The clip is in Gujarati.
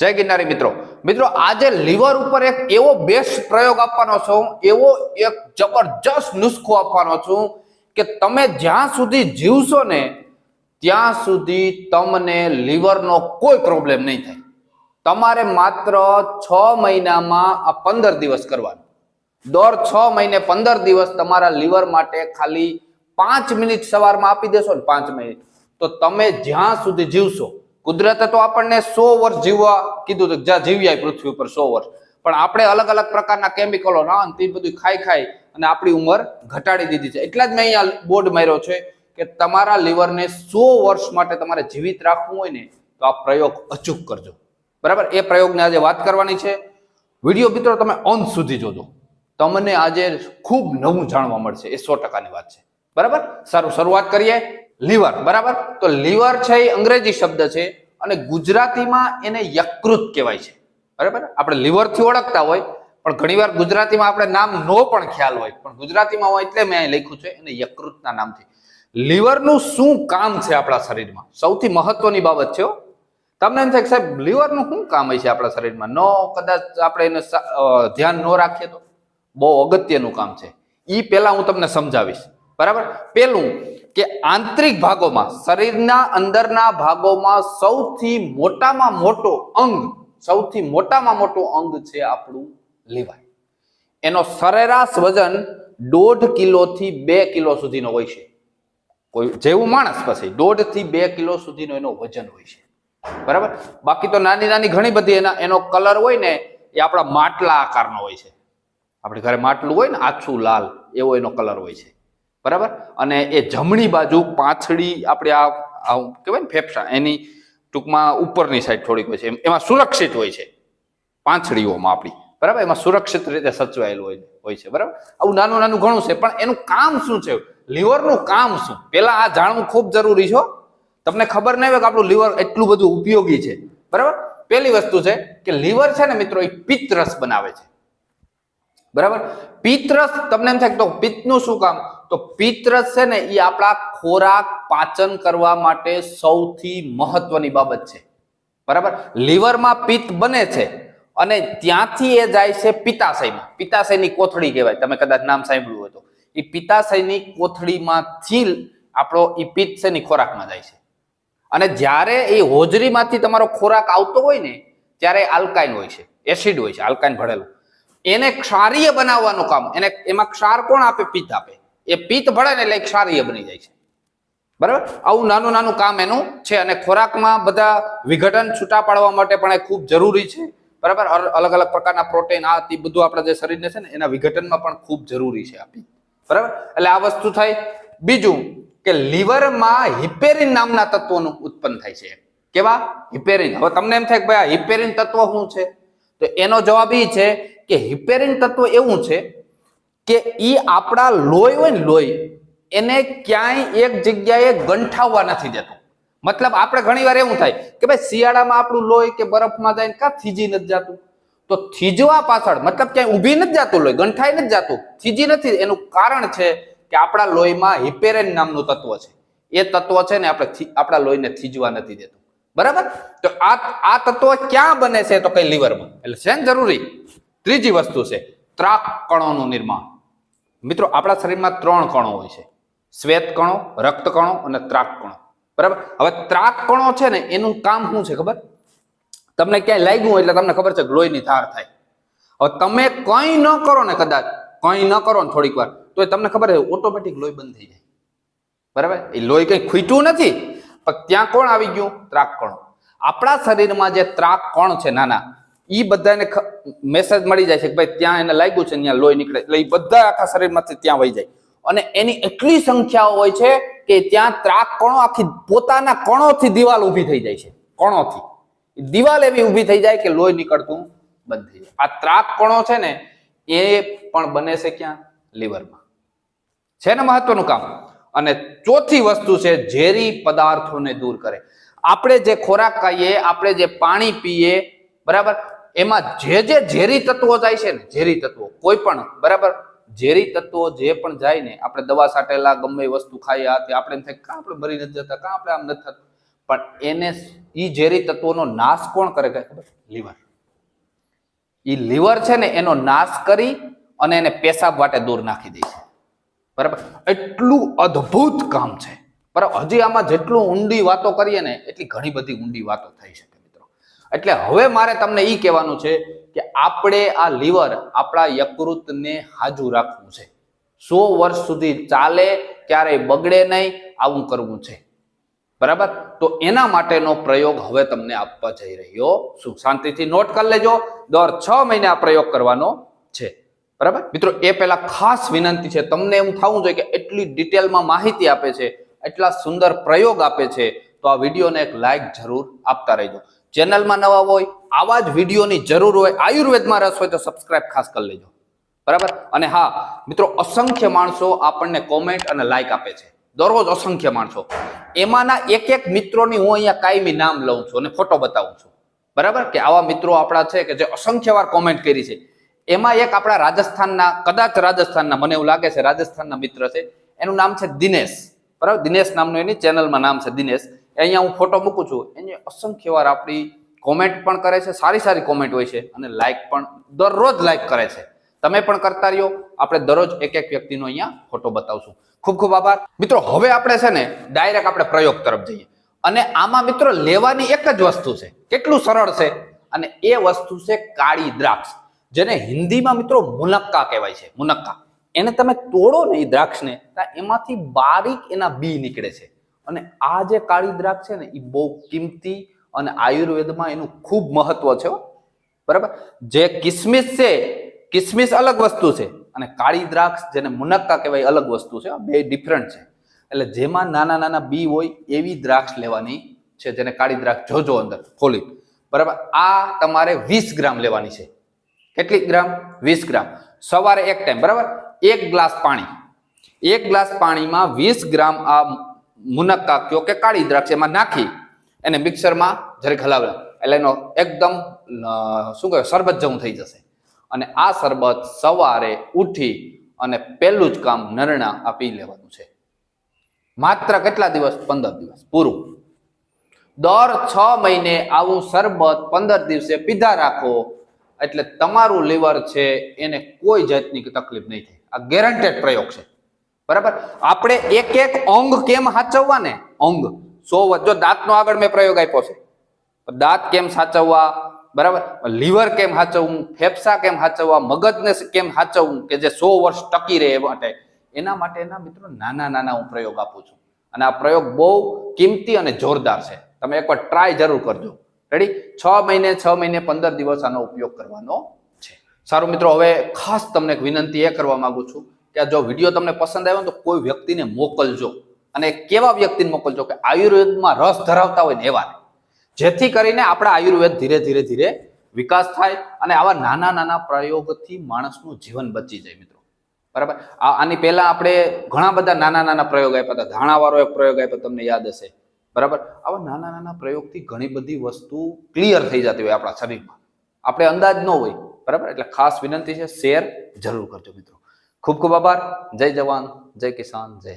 જય ગિરનારી મિત્રો. મિત્રો, આજે લીવર ઉપર એક એવો બેસ્ટ પ્રયોગ આપવાનો છું, એવો એક જબરજસ્ત નુસ્ખો આપવાનો છું કે તમે જ્યાં સુધી જીવશો ને, ત્યાં સુધી તમને લીવરનો કોઈ પ્રોબ્લેમ નહીં થાય. તમારે માત્ર છ મહિનામાં આ પંદર દિવસ કરવાનું. દર છ મહિને પંદર દિવસ તમારા લીવર માટે ખાલી પાંચ મિનિટ સવારમાં આપી દેશો ને પાંચ મિનિટ. તો તમે જ્યાં સુધી જીવશો કુદરતે તો આપણને સો વર્ષ જીવવા કીધું હતું, જ્યાં જીવ્યા પૃથ્વી ઉપર સો વર્ષ. પણ આપણે અલગ અલગ પ્રકારના કેમિકલો ના તે બધું ખાઈ ખાઈ અને આપણી ઉંમર ઘટાડી દીધી છે. એટલા જ મેં અહીંયા બોર્ડ માર્યો છે કે તમારા લીવરને સો વર્ષ માટે તમારે જીવિત રાખવું હોય ને તો આ પ્રયોગ અચૂક કરજો. બરાબર? એ પ્રયોગને આજે વાત કરવાની છે. વીડિયો મિત્રો તમે અંત સુધી જોજો. તમને આજે ખૂબ નવું જાણવા મળશે. એ સો ટકાની વાત છે. બરાબર? સારું, શરૂઆત કરીએ. લીવર, બરાબર? તો લીવર છે એ અંગ્રેજી શબ્દ છે અને ગુજરાતીમાં એને યકૃત કહેવાય છે. બરાબર? આપણે લીવરથી ઓળખતા હોય, પણ ઘણીવાર ગુજરાતીમાં આપણે નામ નો પણ ખ્યાલ હોય. પણ ગુજરાતીમાં હોય એટલે મેં લખ્યું છે એને યકૃતના નામથી. લીવરનું શું કામ છે આપણા શરીરમાં? સૌથી મહત્વની બાબત છે તમને એમ થાય સાહેબ, લીવરનું શું કામ હોય છે આપણા શરીરમાં? નો, કદાચ આપણે એને ધ્યાન ન રાખીએ તો? બહુ અગત્યનું કામ છે. એ પહેલા હું તમને સમજાવીશ. બરાબર? પેલું કે આંતરિક ભાગોમાં, શરીરના અંદરના ભાગોમાં સૌથી મોટામાં મોટો અંગ, સૌથી મોટામાં મોટો અંગ છે આપણું લીવર એનો સરેરાશ વજન દોઢ કિલોથી બે કિલો સુધીનો હોય છે. કોઈ જેવું માણસ પછી દોઢથી બે કિલો સુધીનો એનો વજન હોય છે. બરાબર? બાકી તો નાની નાની ઘણી બધી એના, એનો કલર હોય ને, એ આપણા માટલા આકારનો હોય છે. આપણે ઘરે માટલું હોય ને, આછું લાલ, એવો એનો કલર હોય છે. બરાબર? અને એ જમણી બાજુ પાછળી આપણે આ કહેવાય ને ફેફસા, એની ટૂંકમાં ઉપરની સાઈડ થોડીક હોય છે. એમાં સુરક્ષિત હોય છે. પાંછડીઓમાં આપણી. બરાબર? એમાં સુરક્ષિત રીતે સચવાયેલું હોય હોય છે. બરાબર? આવું નાનું નાનું ઘણું છે, પણ એનું કામ શું છે? લીવરનું કામ શું? પેલા આ જાણવું ખૂબ જરૂરી છે તમને ખબર નહીં હોય કે આપણું લીવર એટલું બધું ઉપયોગી છે. બરાબર? પહેલી વસ્તુ છે કે લીવર છે ને મિત્રો, એ પિત્તરસ બનાવે છે. બરાબર? પિત્તરસ તમને એમ થાય કે પિત્તનું શું કામ? તો પિત્તરસ છે ને એ આપણા ખોરાક પાચન કરવા માટે સૌથી મહત્વની બાબત છે. બરાબર? લીવરમાં પિત્ત બને છે અને ત્યાંથી એ જાય છે પિત્તાશયમાં. પિત્તાશયની કોથળી કહેવાય. તમે કદાચ નામ સાંભળ્યું હોય તો. એ પિત્તાશયની કોથળીમાંથી આપણો એ પિત્ત છે ને ખોરાકમાં જાય છે. અને જ્યારે એ હોજરીમાંથી તમારો ખોરાક આવતો હોય ને, ત્યારે આલ્કાઇન હોય છે. એસિડ હોય છે, આલ્કાઇન ભળેલું એને ક્ષારીય બનાવવાનું કામ. એને, એમાં ક્ષાર કોણ આપે? પિત્ત આપે. એ પિત્ત ભળે ને એટલે ક્ષારીય બની જાય છે. બરાબર? આવું નાનું નાનું કામ એનું છે અને ખોરાકમાં બધા વિઘટન છૂટા પાડવા માટે પણ એ ખૂબ જરૂરી છે. બરાબર? અલગ અલગ પ્રકારના પ્રોટીન, આ તે બધું આપણા જે શરીરને છે ને, એના વિઘટનમાં પણ ખૂબ જરૂરી છે આપી બરાબર? એટલે આ વસ્તુ થાય. બીજું કે લીવરમાં હિપેરિન નામના તત્વોનું ઉત્પન્ન થાય છે. કેવા? હિપેરિન. હવે તમને એમ થાય કે ભાઈ આ હિપેરિન તત્વ શું છે? તો એનો જવાબ એ છે કે હિપેરિન તત્વ એવું છે કે ઈ આપણા લોહી હોય ને લોહી, એને ક્યાંય એક જગ્યાએ ગંઠાવવા નથી દેતું. મતલબ આપણે ઘણીવાર એવું થાય કે ભાઈ શિયાળામાં આપણું લોહી કે બરફમાં જાય કાં થીજી નથી જતું? તો થીજવા પાછળ મતલબ ક્યાંય ઊભી નથી જતું લોહી, ગંઠાઈ નથી જતું. થીજી નથી, એનું કારણ છે કે આપણા લોહીમાં હિપેરેન નામનું તત્વ છે. એ તત્વ છે ને આપણે આપણા લોહીને થીજવા નથી દેતું. બરાબર? તો આ આ તત્વ ક્યાં બને છે તો કઈ લીવરમાં એટલે છે જરૂરી? ત્રીજી વસ્તુ છે ત્રાક કણોનું નિર્માણ. મિત્રો, આપણા શરીરમાં ત્રણ કણો હોય છે. શ્વેત કણો, રક્ત કણો અને ત્રાક કણો. બરાબર? હવે ત્રાક કણો છે ને, એનું કામ શું છે ખબર? તમને ક્યાંય લાગ્યું એટલે તમને ખબર છે લોહીની ધાર થાય. હવે તમે કંઈ ન કરો ને કદાચ, કંઈ ન કરો ને થોડીક વાર, તો એ તમને ખબર છે, ઓટોમેટિક લોહી બંધ થઈ જાય. બરાબર? એ લોહી કંઈ ખૂટ્યું નથી, પણ ત્યાં કોણ આવી ગયું? ત્રાક કણો. આપણા શરીરમાં જે ત્રાક કણ છે, નાના ઈ બધાને મેસેજ મળી જાય છે કે ભાઈ ત્યાં એને લાગ્યું છે ત્યાં લોહી નીકળે એટલે એ બધા આખા શરીરમાંથી ત્યાં વહી જાય. અને એની એટલી સંખ્યાઓ હોય છે કે ત્યાં ત્રાક કણો આખી પોતાના કણોથી દિવાલ ઊભી થઈ જાય છે. કણોથી. દિવાલ એવી ઊભી થઈ જાય કે લોહી નીકળતું બંધ થઈ જાય. આ ત્રાક કણો છે ને એ પણ બને છે ક્યાં? લીવરમાં. છે ને મહત્વનું કામ? અને ચોથી વસ્તુ છે ઝેરી પદાર્થોને દૂર કરે. આપણે જે ખોરાક ખાઈએ, આપણે જે પાણી પીએ, બરાબર? એમાં જે જે ઝેરી તત્વો જાય છે ને, ઝેરી તત્વો, કોઈ પણ, બરાબર? ઝેરી તત્વો જે પણ જાય ને, આપણે દવા સાટેલા, ગમે એ વસ્તુ ખાઈએ હતી આપણે એમ થાય કાં આપણે મરી નથી જતા, કાં આપણે આમ નથી થતું. પણ એને ઈ ઝેરી તત્વોનો નાશ કોણ કરે કે લીવર. ઈ લીવર છે ને, એનો નાશ કરી અને એને પેશાબ વાટે દૂર નાખી દે છે. બરાબર? એટલું અદ્ભુત કામ છે. બરાબર? હજી આમાં જેટલું ઊંડી વાતો કરીએ ને, એટલી ઘણી બધી ઊંડી વાતો થઈ મિત્રો એટલે હવે મારે તમને એ કહેવાનું છે કે આપણે આ લીવર આપણા યકૃતને હાજુ રાખવું છે. સો વર્ષ સુધી ચાલે, ક્યારેય બગડે નહીં, આવું કરવું છે. બરાબર? તો એના માટેનો પ્રયોગ હવે તમને આપવા જઈ રહ્યો છું. શાંતિથી નોટ કરી લેજો. દર છ મહિને આ પ્રયોગ કરવાનો છે. બરાબર? મિત્રો, એ પહેલા ખાસ વિનંતી છે. તમને એમ થવું જોઈએ કે એટલી ડિટેલમાં માહિતી આપે છે, એટલા સુંદર પ્રયોગ આપે છે, તો આ વિડીયોને એક લાઈક જરૂર આપતા રહેજો. ચેનલમાં નવા હોય, આવા જ વિડીયોની જરૂર હોય, આયુર્વેદમાં રસ હોય તો સબસ્ક્રાઇબ ખાસ કરી લેજો. બરાબર? અને હા, મિત્રો, અસંખ્ય માણસો આપણને કોમેન્ટ અને લાઈક આપે છે. દરરોજ અસંખ્ય માણસો. એમાંના એક એક મિત્રોની હું અહીંયા કાયમી નામ લઉં છું અને ફોટો બતાવું છું. બરાબર? કે આવા મિત્રો આપણા છે કે જે અસંખ્ય કોમેન્ટ કરી છે. એમાં એક આપણા રાજસ્થાનના, કદાચ રાજસ્થાનના, મને એવું લાગે છે રાજસ્થાનના મિત્ર છે. એનું નામ છે દિનેશ. બરાબર? દિનેશ નામનું એની ચેનલમાં નામ છે દિનેશ. અહીંયા હું ફોટો મૂકું છું. એની અસંખ્ય વાર આપણી કોમેન્ટ પણ કરે છે, સારી સારી કોમેન્ટ હોય છે અને લાઇક પણ દરરોજ લાઇક કરે છે. તમે પણ કરતા રહ્યો. આપણે દરરોજ એક એક વ્યક્તિનો અહીંયા ફોટો બતાવશું. ખૂબ ખૂબ આભાર. મિત્રો, હવે આપણે છે ને ડાયરેક્ટ આપણે પ્રયોગ તરફ જઈએ. અને આમાં મિત્રો લેવાની એક જ વસ્તુ છે. કેટલું સરળ છે? અને એ વસ્તુ છે કાળી દ્રાક્ષ, જેને હિન્દીમાં મિત્રો મુનક્કા કહેવાય છે, મુનક્કા. એને તમે તોડો ને એ દ્રાક્ષને એમાંથી બારીક એના બી નીકળે છે. અને આ જે કાળી દ્રાક્ષ છે ને એ બહુ કિંમતી અને આયુર્વેદમાં એનું ખૂબ મહત્વ છે બરાબર? જે કિસમિસ છે, કિસમિસ અલગ વસ્તુ છે અને કાળી દ્રાક્ષ જેને મુનક્કા કહેવાય અલગ વસ્તુ છે બે ડિફરન્ટ છે. એટલે જેમાં નાના નાના બી હોય, એવી દ્રાક્ષ લેવાની છે જેને કાળી દ્રાક્ષ જોજો અંદર, ખોલી. બરાબર? આ તમારે વીસ ગ્રામ લેવાની છે. કેટલી ગ્રામ? વીસ ગ્રામ. સવારે એક ટાઈમ બરાબર? એક ગ્લાસ પાણી. એક ગ્લાસ પાણીમાં વીસ ગ્રામ આ મુનક્કા કયો કે કાળી દ્રાક્ષ એમાં નાખી એને મિક્સરમાં જરીક હલાવે એટલે એનો એકદમ શું કહેવાય, શરબત જેવું થઈ જશે. અને આ શરબત સવારે ઉઠી અને પહેલું જ કામ નરણા આ પી લેવાનું છે. માત્ર કેટલા દિવસ? પંદર દિવસ. પૂરું. દર છ મહિને આવું શરબત પંદર દિવસે પીધા રાખો, એટલે તમારું લીવર છે, એને કોઈ જાતની તકલીફ નહીં થાય. આ ગેરંટેડ પ્રયોગ છે. બરાબર? આપણે એક એક અંગ કેમ સાચવવા ને અંગ. સો જો દાંતનો આગળ મેં પ્રયોગ આપ્યો છે. દાંત કેમ સાચવવા? બરાબર? લીવર કેમ સાચવવું? ફેફસા કેમ સાચવવા? મગજને કેમ સાચવવું? કે જે સો વર્ષ ટકી રહે માટે. એના માટેના મિત્રો, નાના નાના હું પ્રયોગ આપું છું. અને આ પ્રયોગ બહુ કિંમતી અને જોરદાર છે. તમે એકવાર ટ્રાય જરૂર કરજો. રેડી છ મહિને છ મહિને, પંદર દિવસ આનો ઉપયોગ કરવાનો છે. સારું મિત્રો, હવે ખાસ તમને એક વિનંતી એ કરવા માંગુ છું કે જો વીડિયો તમને પસંદ આવ્યો તો કોઈ વ્યક્તિને મોકલજો. અને કેવા વ્યક્તિને મોકલજો કે આયુર્વેદમાં રસ ધરાવતા હોય ને જેથી કરીને આપણા આયુર્વેદ ધીરે ધીરે ધીરે વિકાસ થાય અને આવા નાના નાના પ્રયોગથી માણસનું જીવન બચી જાય મિત્રો. બરાબર? આની પહેલા આપણે ઘણા બધા નાના નાના પ્રયોગ આપ્યા હતા. ધાણાવાળો એક પ્રયોગ આપ્યો તમને યાદ હશે. બરાબર? આવા નાના નાના પ્રયોગથી ઘણી બધી વસ્તુ ક્લિયર થઈ જતી હોય આપણા શરીરમાં. આપણે અંદાજ ન હોય. બરાબર? એટલે ખાસ વિનંતી છે, શેર જરૂર કરજો મિત્રો. ખૂબ ખૂબ આભાર. જય જવાન જય કિસાન જય